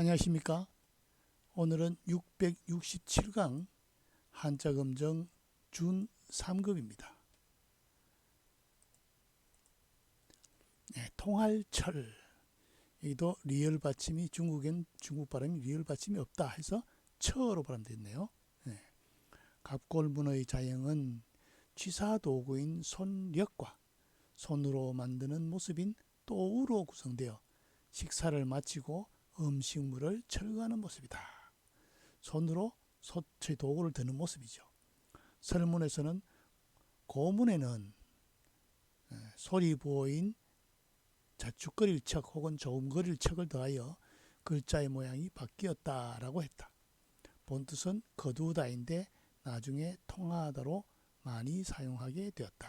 안녕하십니까? 오늘은 667강 한자검정 준 3급입니다. 네, 통할철 여기도 리얼 받침이 중국엔 중국 발음이 리얼 받침이 없다 해서 처로 발음됐네요. 네. 갑골문의 자형은 취사 도구인 손력과 손으로 만드는 모습인 또우로 구성되어 식사를 마치고 음식물을 철거하는 모습이다. 손으로 소체 도구를 드는 모습이죠. 설문에서는 고문에는 에, 소리 부호인 자축거릴 척 혹은 조음거릴 척을 더하여 글자의 모양이 바뀌었다라고 했다. 본 뜻은 거두다인데 나중에 통하다로 많이 사용하게 되었다.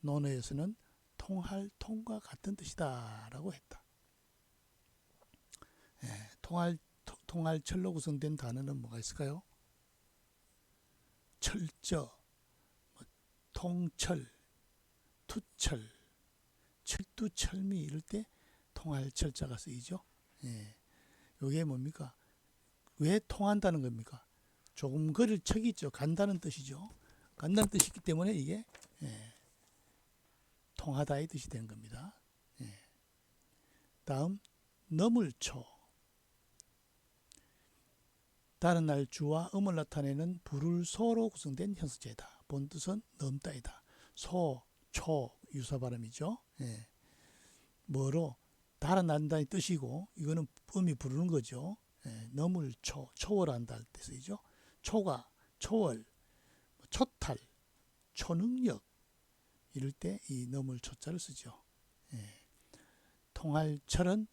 논어에서는 통할 통과 같은 뜻이다라고 했다. 예, 통할 토- 통할철로 구성된 단어는 뭐가 있을까요? 철저, 뭐 통철, 투철, 철두철미 이럴 때 통할철자가 쓰이죠. 예, 이게 뭡니까? 왜 통한다는 겁니까? 조금 거릴 척이죠. 간다는 뜻이죠. 간다는 뜻이기 때문에 이게 예, 통하다의 뜻이 되는 겁니다. 예. 다음 너물초 다른 날 주와 음을 나타내는 불을 소로 구성된 현수제다. 본 뜻은 넘다이다. 소, 초 유사 발음이죠. 예. 뭐로 달아난다는 뜻이고 이거는 음이 부르는 거죠. 예. 너물초, 초월한다 할 때 쓰이죠. 초가, 초월, 뭐 초탈, 초능력 이럴 때이 너물 초자를 쓰죠. 예. 통할 철은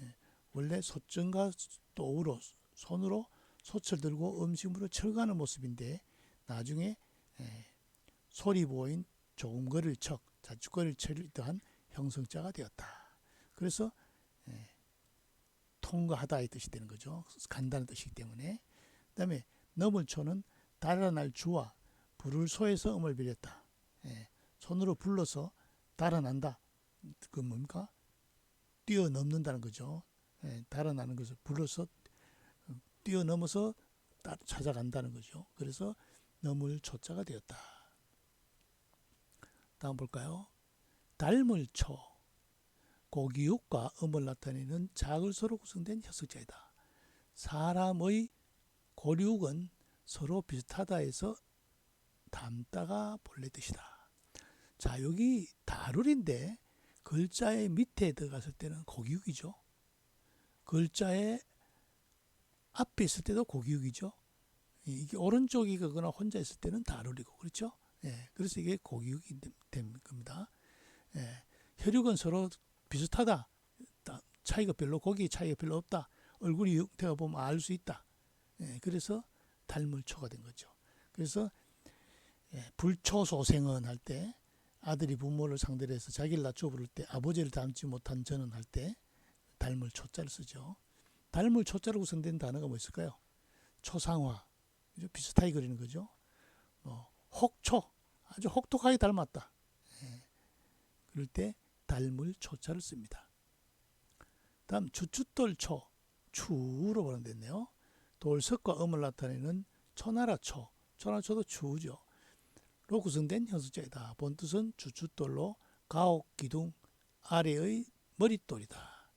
예, 원래 소정과 또우로 손으로 소철 들고 음식물을 철거하는 모습인데 나중에 예, 소리 보인 조음거릴 척, 자축거릴 척을 더한 형성자가 되었다. 그래서 예, 통과하다의 뜻이 되는 거죠. 간다는 뜻이기 때문에. 그 다음에 너물초는 달아날 주와 불을 소에서 음을 빌렸다. 예, 손으로 불러서 달아난다. 그 뭡니까? 뛰어넘는다는 거죠. 예, 달아나는 것을 불러서 뛰어넘어서 따- 찾아간다는 거죠. 그래서 너물 초자가 되었다. 다음 볼까요? 달물초 고기육과 음을 나타내는 자글서로 구성된 혀석자이다. 사람의 고륙은 서로 비슷하다 해서 닮다가 본래 뜻이다. 자 여기 다룰인데 글자의 밑에 들어갔을 때는 고기육이죠. 글자의 앞에 있을 때도 고기육이죠. 이게 오른쪽이 거나 혼자 있을 때는 다룰이고 그렇죠. 예, 그래서 이게 고기육이 됨- 된 겁니다. 예, 혈육은 서로 비슷하다. 다- 차이가 별로 고기 차이가 별로 없다. 얼굴이 형태가 보면 알 수 있다. 예, 그래서 달물초가 된 거죠. 그래서 예, 불초소생은 할 때 아들이 부모를 상대로 해서 자기를 낮춰 부를 때 아버지를 닮지 못한 저는 할때 닮을 초자를 쓰죠. 닮을 초자로 구성된 단어가 뭐 있을까요? 초상화? 비슷하게 그리는 거죠. 뭐 혹초, 아주 혹독하게 닮았다. 예. 그럴 때 닮을 초자를 씁니다. 다음 주춧돌초, 추로 발음됐네요. 돌석과 음을 나타내는 초나라초, 초나라초도 추죠. 로 구성된 현수자이다. 본 뜻은 주춧돌로 가옥 기둥 아래의 머릿돌이다.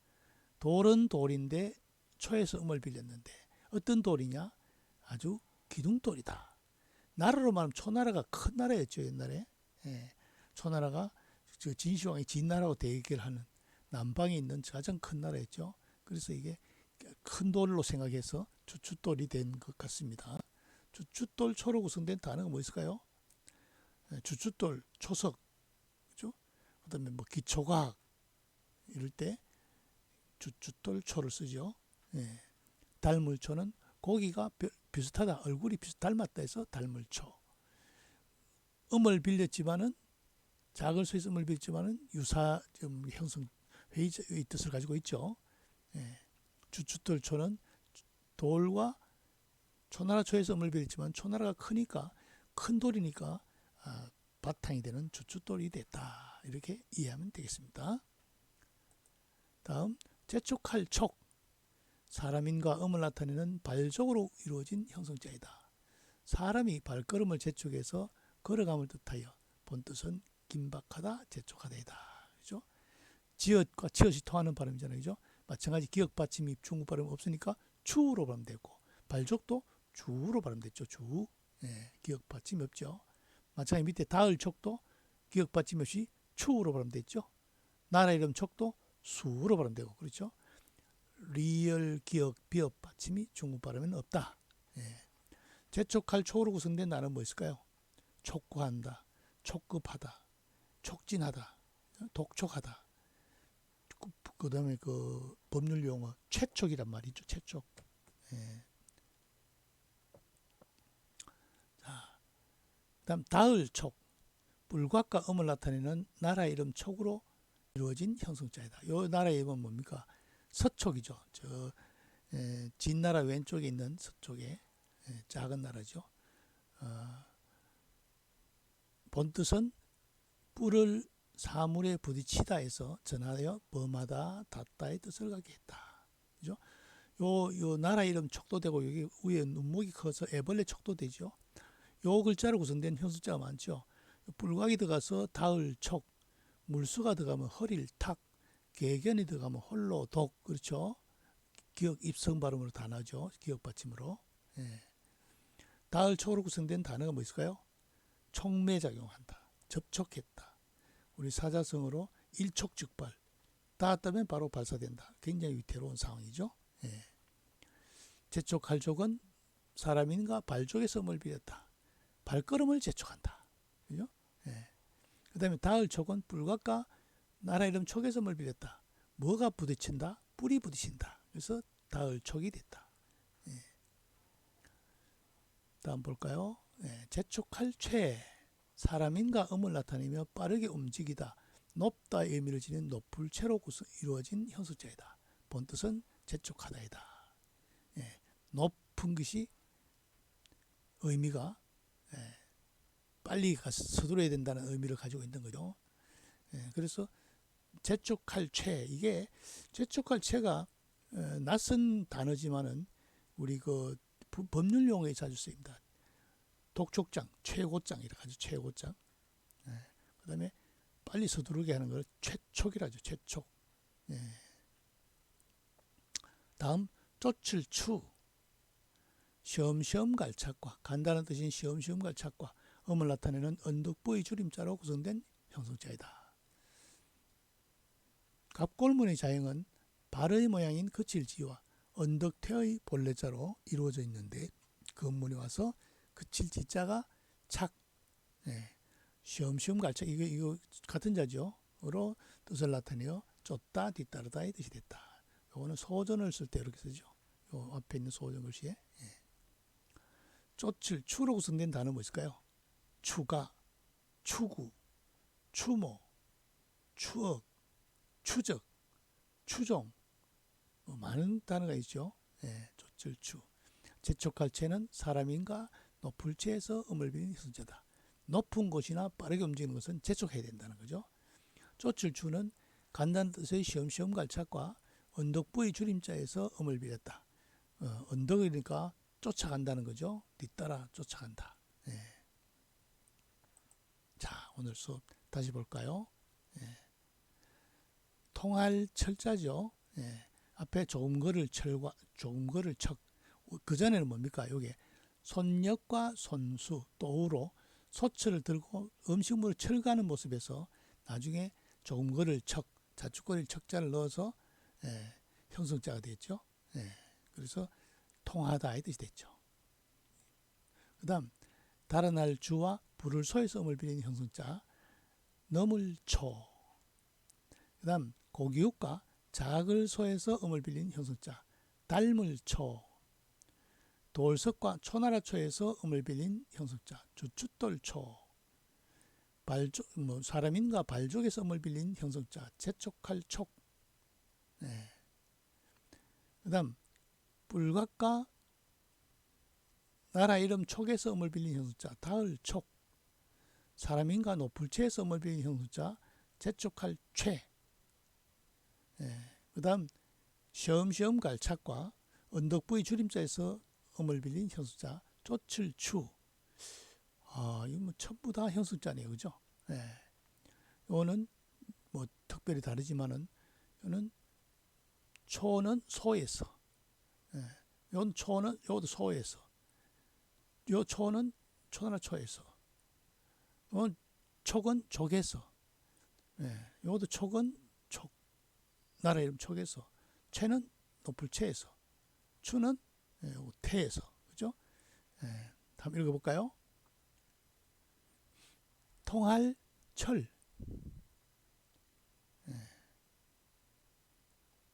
돌은 돌인데 초에서 음을 빌렸는데 어떤 돌이냐? 아주 기둥돌이다. 나라로 말하면 초나라가 큰 나라였죠 옛날에. 예, 초나라가 저 진시황이 진나라고 대결하는 남방에 있는 가장 큰 나라였죠. 그래서 이게 큰 돌로 생각해서 주춧돌이 된 것 같습니다. 주춧돌 초로 구성된 단어가 뭐 있을까요? 예, 주춧돌, 초석, 그죠? 그 다음에 뭐 기초과학 이럴 때 주춧돌 초를 쓰죠. 예. 달물초는 고기가 벼- 비슷하다, 얼굴이 비슷 닮았다 해서 달물초. 음을 빌렸지만은 작을 소에서 음을 빌렸지만은 유사 좀 형성 회의의 뜻을 가지고 있죠. 예. 주춧돌초는 돌과 초나라초에서 음을 빌렸지만 초나라가 크니까 큰 돌이니까 아, 바탕이 되는 주춧돌이 됐다. 이렇게 이해하면 되겠습니다. 다음 제촉할 촉 사람인과 음을 나타내는 발족으로 이루어진 형성자이다. 사람이 발걸음을 재촉해서 걸어감을 뜻하여 본뜻은 긴박하다, 재촉하다이다. 그죠? 지읒과 치읒이 통하는 발음이잖아요. 그죠? 마찬가지 기역 받침이 중국 발음 없으니까 추로 발음되고 발족도 주로 발음됐죠. 주. 예, 기역 받침이 없죠. 마찬가지 밑에 닿을 촉도 기역 받침 없이 추로 발음됐죠. 나라 이름 촉도 수로 발음되고 그렇죠. 리얼 기역 비읍 받침이 중국 발음에는 없다. 예. 재촉할 촉으로 구성된 나는 뭐 있을까요? 촉구한다, 촉급하다, 촉진하다, 독촉하다. 그 다음에 그 법률 용어 최촉이란 말이죠. 최촉. 예. 자, 그다음 다을 촉. 불곽과 음을 나타내는 나라 이름 촉으로 이루어진 형성자이다. 요 나라 이름은 뭡니까? 서촉이죠. 저 에, 진나라 왼쪽에 있는 서쪽에 에, 작은 나라죠. 어, 본뜻은 뿔을 사물에 부딪히다 해서 전하여 범하다 닿다의 뜻을 갖게 했다. 그죠? 요, 요 나라 이름 촉도 되고 여기 위에 눈목이 커서 애벌레 촉도 되죠. 요 글자로 구성된 형수자가 많죠. 뿔각이 들어가서 닿을 촉, 물수가 들어가면 허릴 탁, 개견이 들어가면 홀로 독, 그렇죠? 기억 입성 발음으로 다 나죠. 기억 받침으로. 예. 닿을 촉으로 구성된 단어가 뭐 있을까요? 촉매작용한다. 접촉했다. 우리 사자성어로 일촉즉발. 닿았다면 바로 발사된다. 굉장히 위태로운 상황이죠. 예. 재촉할족은 사람인가 발족의 썸을 빌렸다. 발걸음을 재촉한다. 그죠? 예. 그 다음에 닿을 촉은 불각과 나라 이름 썸을 빌렸다. 뭐가 부딪힌다? 뿔이 부딪힌다. 그래서 닿을 촉이 됐다. 예. 다음 볼까요? 예. 재촉할 최. 사람인가 음을 나타내며 빠르게 움직이다. 높다의 의미를 지닌 높을 채로 이루어진 형식자이다. 본뜻은 재촉하다이다. 예, 높은 것이 의미가 예, 빨리 가서 서두르야 된다는 의미를 가지고 있는 거죠. 예, 그래서 재촉할 최 이게 재촉할 최가 어, 낯선 단어지만은 우리 그 법률 용어에 자주 쓰입니다. 독촉장, 최고장 이렇게 하죠. 최고장. 예, 그다음에 빨리 서두르게 하는 걸 최촉이라죠. 최촉. 예. 다음 쫓을 추 시험시험 갈착과 간다는 뜻인 시험시험 갈착과 음을 나타내는 언덕부의 줄임자로 구성된 형성자이다. 갑골문의 자형은 발의 모양인 거칠지와 언덕태의 본래자로 이루어져 있는데 그 문에 와서 그칠지자가 착, 예, 시험시험 갈착 이거 이거 같은 자죠.로 뜻을 나타내어 쫓다 뒤따르다의 뜻이 됐다. 요거는 소전을 쓸 때 이렇게 쓰죠. 요 앞에 있는 소전 글씨에 예. 쫓을 추로 구성된 단어 뭐 있을까요? 추가, 추구, 추모, 추억, 추적, 추종 뭐 많은 단어가 있죠. 예, 쫓을 추. 재촉할 채는 사람인가 높을 채에서 음을 비는 희선자다. 높은 곳이나 빠르게 움직이는 것은 재촉해야 된다는 거죠. 쫓을 추는 간단 뜻의 시험시험 갈착과 언덕부의 줄임자에서 음을 빌렸다. 어, 언덕이니까 쫓아간다는 거죠. 뒤따라 쫓아간다. 예. 자, 오늘 수업 다시 볼까요? 예. 통할 철자죠. 예. 앞에 조금 거를 철과 조금 거를 척. 그 전에는 뭡니까? 요게 손역과 손수 또우로 소철을 들고 음식물을 철가는 모습에서 나중에 조금 거를 척 자축거리를 척자를 넣어서 예, 형성자가 됐죠. 예, 그래서 통하다 이 뜻이 됐죠. 그다음 다른 날 주와 불을 소에서 음을 빌리는 형성자 넘을 초. 그다음 고기육과 작을 소에서 음을 빌리는 형성자 닮을 초. 돌석과 초나라초에서 음을 빌린 형석자 주춧돌초 발족 뭐 사람인가 발족에서 음을 빌린 형석자 재촉할 촉 네. 그다음 불각과 나라 이름 촉에서 음을 빌린 형석자 닿을 촉 사람인가 노풀체에서 음을 빌린 형석자 재촉할 최 네. 그다음 시험시험 갈착과 언덕부의 줄임자에서 음을 빌린 형습자 쫓을 추. 아, 이거 뭐 전부 다 형습자네요. 그죠? 예. 요거는 뭐 특별히 다르지만은 요는 초는 소에서 예. 요 초는 요도 소에서 요 초는 초나 초에서 요 촉은 족에서 예. 요도 촉은 촉 나라 이름 촉에서 채는 높을 채에서 추는 예, 요 태에서 그죠? 예. 한번 읽어볼까요? 통할 철 예.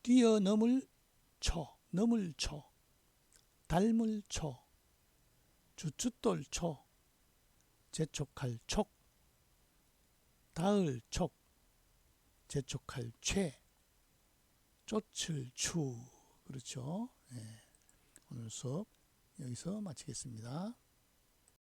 뛰어넘을 초 넘을 초 닮을 초 주춧돌 초 재촉할 촉 닿을 촉 재촉할 최 쫓을 추 그렇죠 예. 오늘 수업 여기서 마치겠습니다.